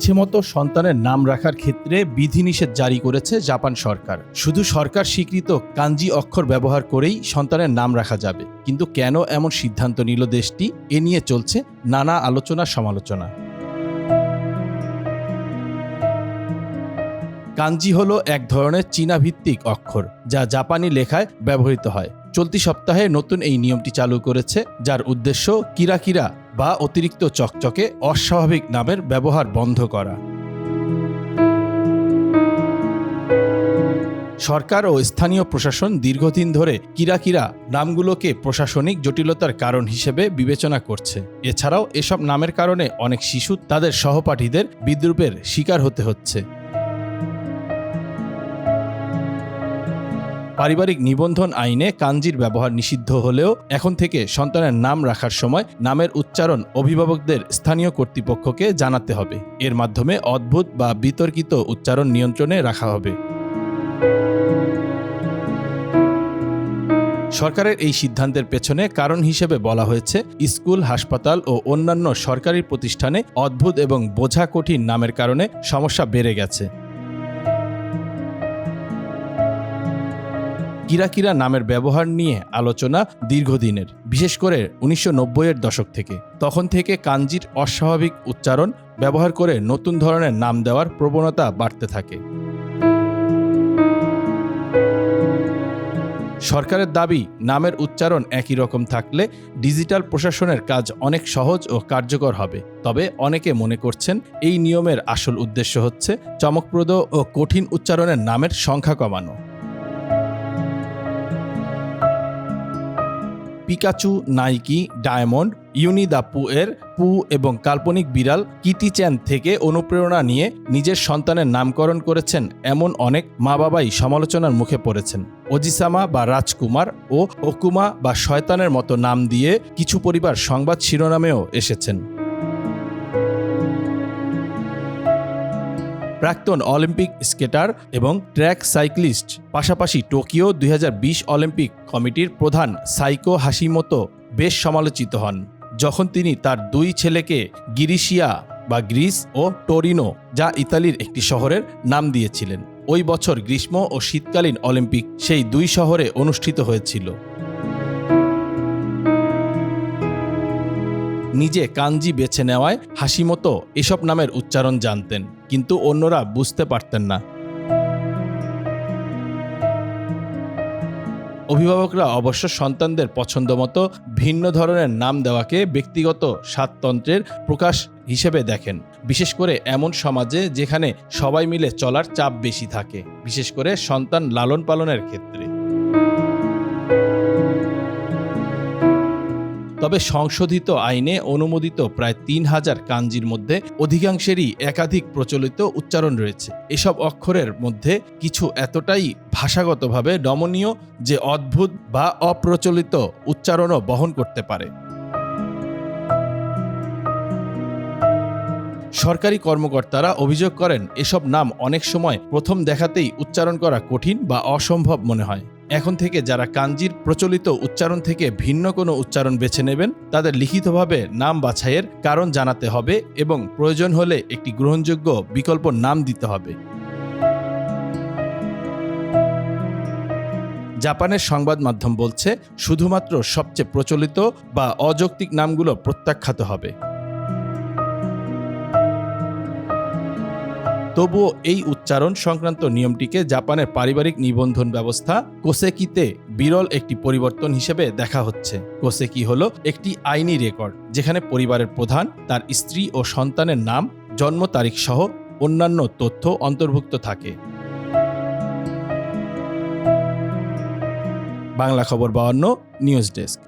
ইচ্ছেমতো সন্তানের নাম রাখার ক্ষেত্রে বিধিনিষেধ জারি করেছে জাপান সরকার। শুধু সরকার স্বীকৃত কাঞ্জি অক্ষর ব্যবহার করেই সন্তানের নাম রাখা যাবে। কিন্তু কেন এমন সিদ্ধান্ত নিল দেশটি? এ নিয়ে চলছে নানা আলোচনা সমালোচনা কাঞ্জি হলো এক ধরনের চীনা ভিত্তিক অক্ষর, যা জাপানি লেখায় ব্যবহৃত হয়। চলতি সপ্তাহে নতুন এই নিয়মটি চালু করেছে, যার উদ্দেশ্য কিরা কিরা বা অতিরিক্ত চকচকে, অস্বাভাবিক নামের ব্যবহার বন্ধ করা। সরকার ও স্থানীয় প্রশাসন দীর্ঘদিন ধরে কিরা কিরা নামগুলোকে প্রশাসনিক জটিলতার কারণ হিসেবে বিবেচনা করছে। এছাড়াও এসব নামের কারণে অনেক শিশু তাদের সহপাঠীদের বিদ্রুপের শিকার হতে হচ্ছে। পারিবারিক নিবন্ধন আইনে কাঞ্জির ব্যবহার নিষিদ্ধ হলেও এখন থেকে সন্তানের নাম রাখার সময় নামের উচ্চারণ অভিভাবকদের স্থানীয় কর্তৃপক্ষকে জানাতে হবে। এর মাধ্যমে অদ্ভুত বা বিতর্কিত উচ্চারণ নিয়ন্ত্রণে রাখা হবে। সরকারের এই সিদ্ধান্তের পেছনে কারণ হিসেবে বলা হয়েছে, স্কুল, হাসপাতাল ও অন্যান্য সরকারি প্রতিষ্ঠানে অদ্ভুত এবং বোঝা কঠিন নামের কারণে সমস্যা বেড়ে গেছে। কিরা কিরা নামের ব্যবহার নিয়ে আলোচনা দীর্ঘদিনের, বিশেষ করে উনিশশো এর দশক থেকে। তখন থেকে কাঞ্জির অস্বাভাবিক উচ্চারণ ব্যবহার করে নতুন ধরনের নাম দেওয়ার প্রবণতা বাড়তে থাকে। সরকারের দাবি, নামের উচ্চারণ একই রকম থাকলে ডিজিটাল প্রশাসনের কাজ অনেক সহজ ও কার্যকর হবে। তবে অনেকে মনে করছেন এই নিয়মের আসল উদ্দেশ্য হচ্ছে চমকপ্রদ ও কঠিন উচ্চারণের নামের সংখ্যা কমানো। পিকাচু, নাইকি, ডায়মন্ড ইউনি দ্য পু এর পু এবং কাল্পনিক বিড়াল কিটি চ্যান থেকে অনুপ্রেরণা নিয়ে নিজের সন্তানের নামকরণ করেছেন এমন অনেক মা বাবাই সমালোচনার মুখে পড়েছেন। অজিসামা বা রাজকুমার ও অকুমা বা শয়তানের মতো নাম দিয়ে কিছু পরিবার সংবাদ শিরোনামেও এসেছেন। প্রাক্তন অলিম্পিক স্কেটার এবং ট্র্যাক সাইক্লিস্ট, পাশাপাশি টোকিও দুই হাজার বিশ অলিম্পিক কমিটির প্রধান সাইকো হাসিমতো বেশ সমালোচিত হন, যখন তিনি তার দুই ছেলেকে গিরিশিয়া বা গ্রিস ও টোরিনো, যা ইতালির একটি শহরের নাম দিয়েছিলেন। ওই বছর গ্রীষ্ম ও শীতকালীন অলিম্পিক সেই দুই শহরে অনুষ্ঠিত হয়েছিল। নিজে কাঞ্জি বেছে নেওয়ায় হাসিমতো এসব নামের উচ্চারণ জানতেন, কিন্তু অন্যরা বুঝতে পারতেন না। অভিভাবকরা অবশ্য সন্তানদের পছন্দ মতো ভিন্ন ধরনের নাম দেওয়াকে ব্যক্তিগত স্বাতন্ত্র্যের প্রকাশ হিসেবে দেখেন। বিশেষ করে এমন সমাজে যেখানে সবাই মিলে চলার চাপ বেশি থাকে, বিশেষ করে সন্তান লালন পালনের ক্ষেত্রে। তবে সংশোধিত আইনে অনুমোদিত প্রায় তিন হাজার কাঞ্জির মধ্যে অধিকাংশেরই একাধিক প্রচলিত উচ্চারণ রয়েছে। এসব অক্ষরের মধ্যে কিছু এতটাই ভাষাগতভাবে নমনীয় যে অদ্ভুত বা অপ্রচলিত উচ্চারণও বহন করতে পারে। সরকারি কর্মকর্তারা অভিযোগ করেন, এসব নাম অনেক সময় প্রথম দেখাতেই উচ্চারণ করা কঠিন বা অসম্ভব মনে হয়। এখন থেকে যারা কাঞ্জির প্রচলিত উচ্চারণ থেকে ভিন্ন কোনো উচ্চারণ বেছে নেবেন, তাদের লিখিতভাবে নাম বাছাইয়ের কারণ জানাতে হবে এবং প্রয়োজন হলে একটি গ্রহণযোগ্য বিকল্প নাম দিতে হবে। জাপানের সংবাদ মাধ্যম বলছে, শুধুমাত্র সবচেয়ে প্রচলিত বা অযৌক্তিক নামগুলো প্রত্যাখ্যাত হবে। তবুও এই উচ্চারণ সংক্রান্ত নিয়মটিকে জাপানের পারিবারিক নিবন্ধন ব্যবস্থা কোসেকিতে বিরল একটি পরিবর্তন হিসেবে দেখা হচ্ছে। কোসেকি হলো একটি আইনি রেকর্ড, যেখানে পরিবারের প্রধান, তার স্ত্রী ও সন্তানের নাম, জন্ম তারিখ সহ অন্যান্য তথ্য অন্তর্ভুক্ত থাকে। বাংলা খবর বাহান্ন নিউজ ডেস্ক।